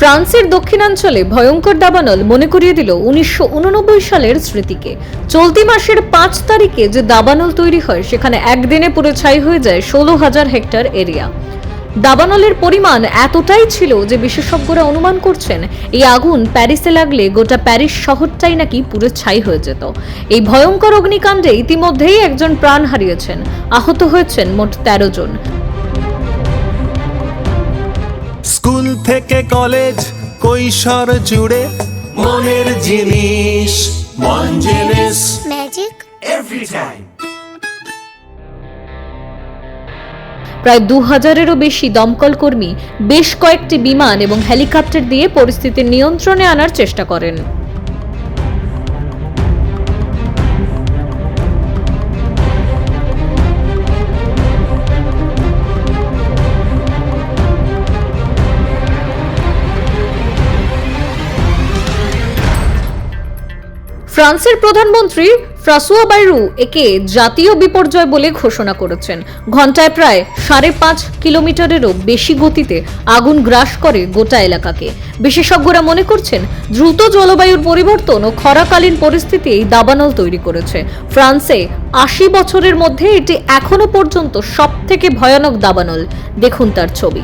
ফ্রান্সের দক্ষিণাঞ্চলে ভয়ঙ্কর দাবানল মনে করিয়ে দিল উনিশশো ঊননব্বই সালের স্মৃতিকে। চলতি মাসের পাঁচ তারিখে যে দাবানল তৈরি হয়, সেখানে একদিনে পুরো ছাই হয়ে যায় ষোলো হাজার হেক্টর এরিয়া। দাবানলের পরিমাণ এতটাই ছিল যে বিশেষজ্ঞরা অনুমান করছেন, এই আগুন প্যারিসে লাগলে গোটা প্যারিস শহরটাই নাকি পুরো ছাই হয়ে যেত। এই ভয়ঙ্কর অগ্নিকাণ্ডে ইতিমধ্যেই একজন প্রাণ হারিয়েছেন। আহত হয়েছেন মোট তেরো জন। থেকে কলেজ কৈশোর জুড়ে মনের জিনিস মন জিনিস ম্যাজিক এভরি টাইম প্রায় দু হাজারেরও বেশি দমকল কর্মী বেশ কয়েকটি বিমান এবং হেলিকপ্টার দিয়ে পরিস্থিতি নিয়ন্ত্রণে আনার চেষ্টা করেন। ফ্রান্সের প্রধানমন্ত্রী ফ্রাসুয়া বাইরু একে জাতীয় বিপর্যয় বলে ঘোষণা করেছেন। ঘন্টায় প্রায় সাড়ে পাঁচ কিলোমিটারেরও বেশি গতিতে আগুন গ্রাস করে গোটা এলাকাকে। বিশেষজ্ঞরা মনে করছেন, দ্রুত জলবায়ুর পরিবর্তন ও খরাকালীন পরিস্থিতি এই দাবানল তৈরি করেছে। ফ্রান্সে আশি বছরের মধ্যে এটি এখনও পর্যন্ত সব থেকে ভয়ানক দাবানল। দেখুন তার ছবি।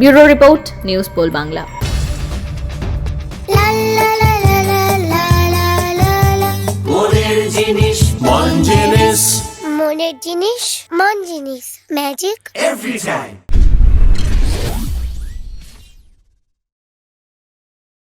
Bureau report news pole Bangla. মনের জিনিস মন জিনিস। মনের জিনিস মন জিনিস। Magic every time